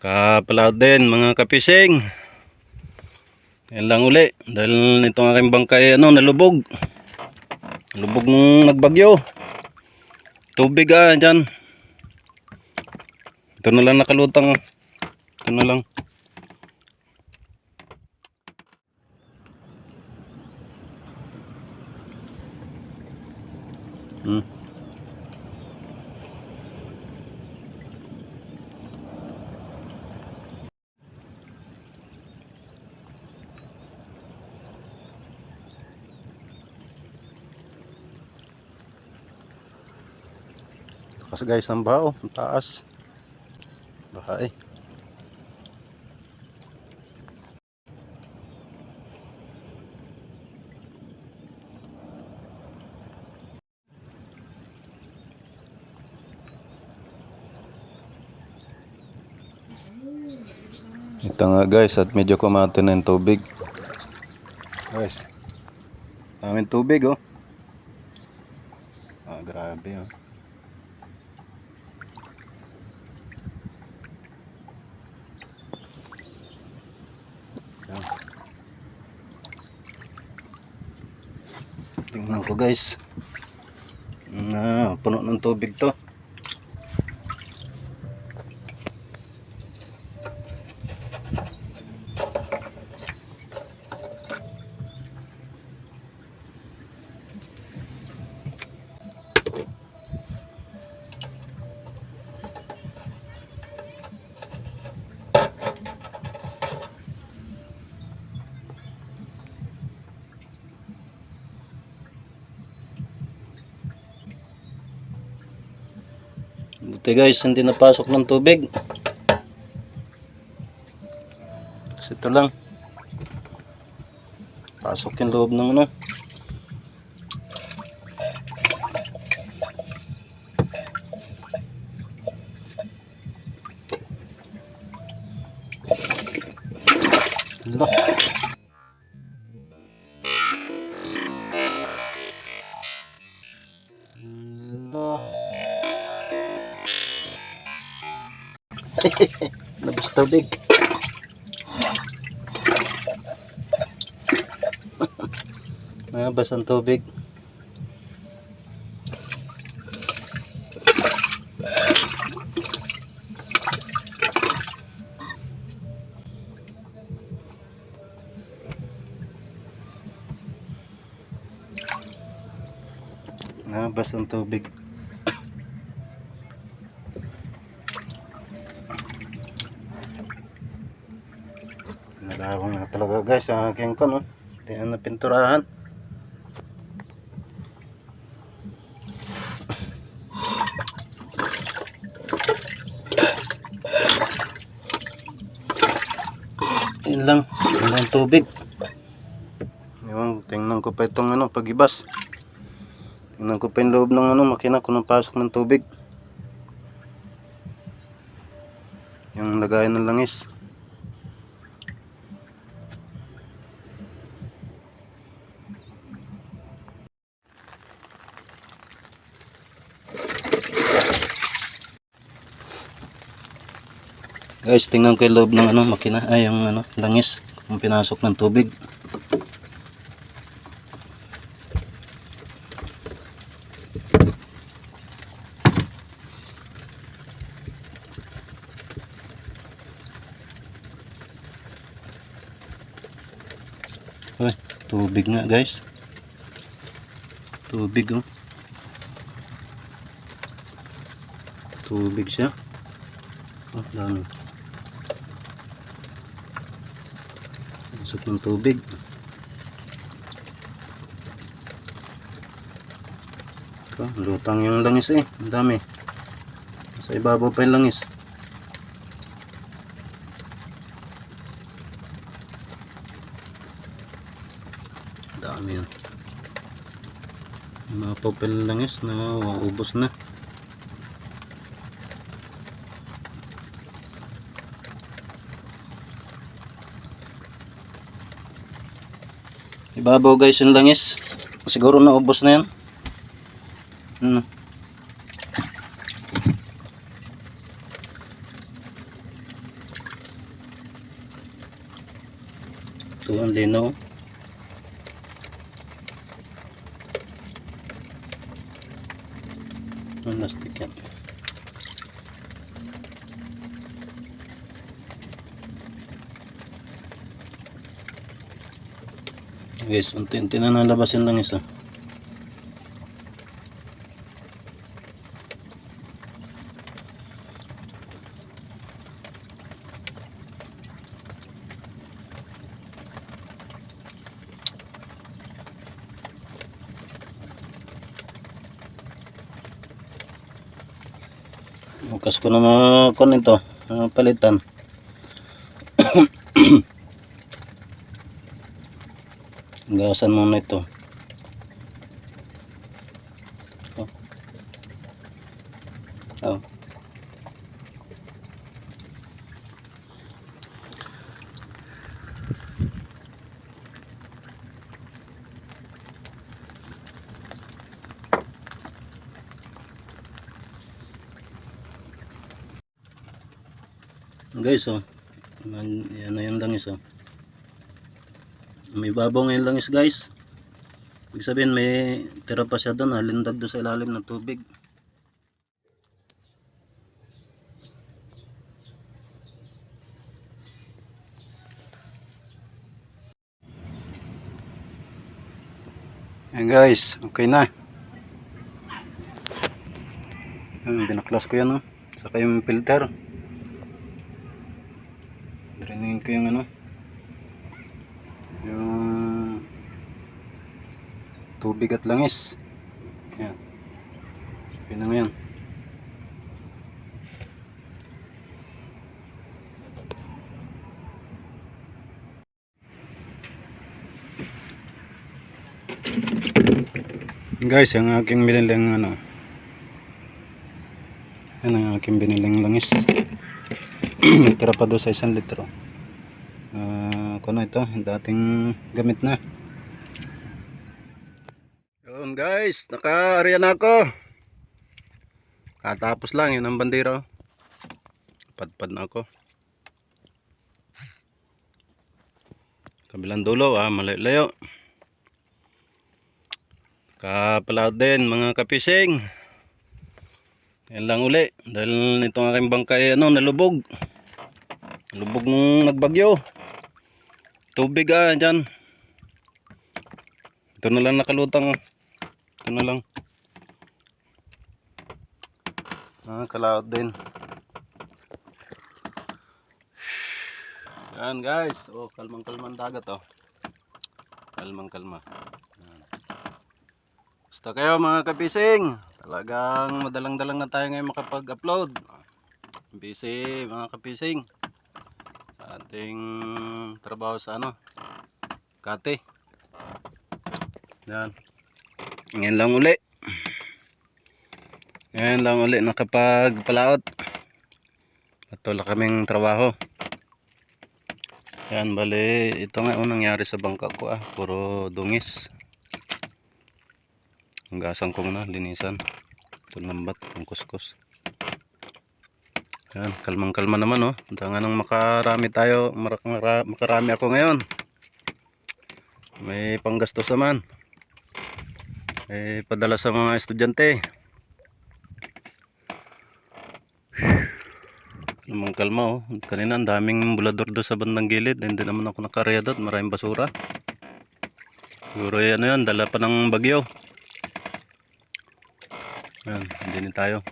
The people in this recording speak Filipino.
Kapalaw din mga kapising. Yan lang uli. Dahil nitong aking bangkay ano, nalubog. Lubog nung nagbagyo. Tubig ah, dyan. Ito na lang nakalutang. Ito na lang. Hmm. Kasi guys, ang bao, ang taas. Baha eh. Ito nga guys, at medyo kumate na yung tubig. Guys, daming tubig oh. Ah, grabe oh. Yan. Ko guys. Na, puno ng tubig to. Buti guys, hindi napasok ng tubig. Kasi ito lang. Pasok yung loob ng ano. Labas tubig. Nabas ang tubig. Nabas ang tubig. Talaga guys ang aking kon. Oh. Na pinturahan. Yun lang. Yun lang tubig. Yung, tingnan ko pa itong ano, pagibas. Tingnan ko pa yung loob ng ano, makina kung napasok ng tubig. Yung lagayan ng langis. Guys, tingnan ko yung loob ng ano, makina, ay yung ano, langis, kung pinasok ng tubig. Uy, tubig nga guys. Tubig oh. Tubig siya. Oh, dami. Masok ng tubig. Ito, lutang yung langis eh. Ang dami. Sa ibabaw pa yung langis. Dami yun. Mga papel ng langis na ubos na. Ibabaw guys yung langis. Siguro naubos na yan. Hmm. Ito ang lino. Ang lastik yan. Guys, unti-unti na nalabasin lang isa. Bukas ko na mga kon ito, palitan. Gasan muna ito. Oh. Oh. Guys, oh. Yan, yan na yung langis, oh. May babaw ngayon langis, guys. Ibig sabihin, may tira pa siya doon, halindag doon sa ilalim ng tubig. Ayan guys, okay na. Ayan, binaklas ko yan, oh. Saka yung filter. Drainin ko yung ano. Tubig at langis. Yan. Okay na. Guys, yung aking biniling ano. Yan ang aking biniling langis. May tira pa doon sa isang litro. Ah, kuno ito, yung dating gamit na. Yun guys, naka-area na ako. Katapos lang yun ang bandera. Padpad na ako. Kabilang dulo, ah, malayo. Kapalaot din mga kapising. Yan lang uli. Dahil nitong aking bangkay ano, nalubog. Lubog nung nagbagyo. Tubig ah, dyan. Ito na lang nakalutang. Ito na lang. Ah, kalaot din. Yan guys. Oh, kalmang kalmang dagat oh. Kalmang kalma. Yan. Kayo mga kapising. Talagang madalang-dalang na tayo ngayon makapag-upload. Busy mga kapising. Sa ating trabaho sa ano. Kate. Yan. Ngayon lang uli. Ngayon lang uli nakapagpalaot. Patuloy kaming trabaho. Yan, bali, ito nga unang nangyari sa bangka ko ah. Puro dungis. Hanggasan ko na, linisan. Ito lambat, ang kuskus. Yan, kalmang kalma naman oh. Tanga nang makarami tayo, makarami ako ngayon. May panggastos naman. May padala sa mga estudyante. Kalmang kalma oh. Kanina ang daming bulador doon sa bandang gilid. Hindi naman ako nakaraya doon. Maraming basura. Siguro yan, ano yan, dala pa ng bagyo. Yan, hindi tayo.